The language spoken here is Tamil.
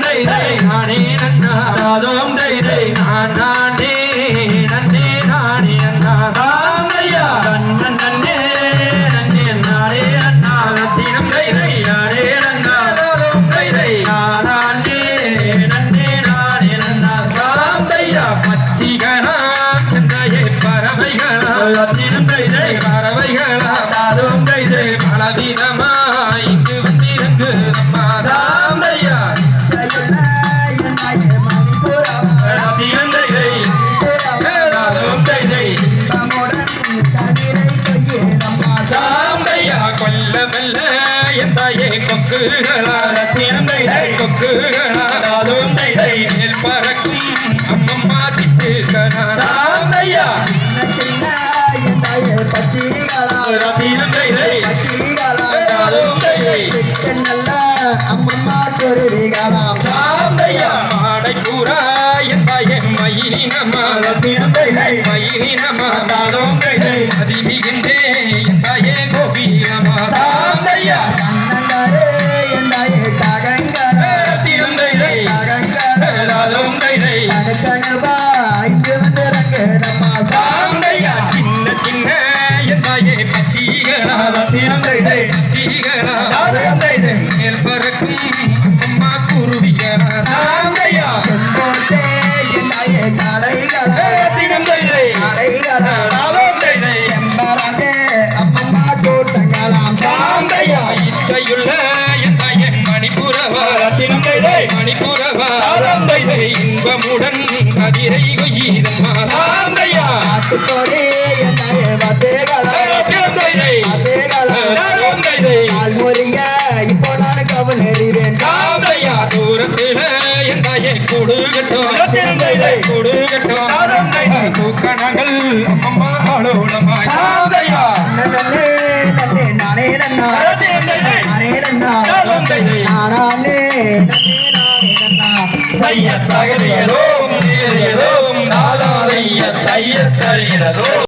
தை தை நானே நன்னா தாதோம் தை தை சாந்தையா கொல்ல வெல்ல எந்தாயே கொக்குகளா ரத்தினம் தை தை கொக்குகளா தாதோம் தை தை மேல் பறக்கும் அம்மம்மா திட்டுகளா சாந்தையா? ரத்தினம் தை தை தாதோம் தை தை அம்மம்மா குருவிகளாம் சாந்தையா? மாடை பூரா எந்தாயே மயிலினமா ரத்தினம் தை தை மயிலினமா தாதோம் அதிமிகின்றே எந்தாயே கோபிலமா நம்ம சாந்தையா. சின்ன சின்ன எந்தாயே பச்சீகளா ரத்தினம் தை தை பச்சீகளா தாதோம் தை தை மேல் பறக்கும் அம்மா குருவிகளா சாந்தையா. கடைகளா கடைகளா அம்மம்மா கூட்டங்களாம் சாந்தையா இச்சையுள்ள இன்பமுடன் கதிரை கொய்தம்மா சாந்தையா ஆள்முறிய இப்போ நான் கவனிடுவேன் சாந்தையா தூரத்தில எந்தாயே கொடுகட்டும் கொடுகட்டும் தூக்கணங்கள் அம்மம்மா ஆளோளமா சாந்தையா. நன்னே நன்னே நானே நன்னா. நானே நன்னே. நானே நன்னா செய்ய தகுதியதோ ஏறியதோ நாதாதைய தைய தருகிறதோ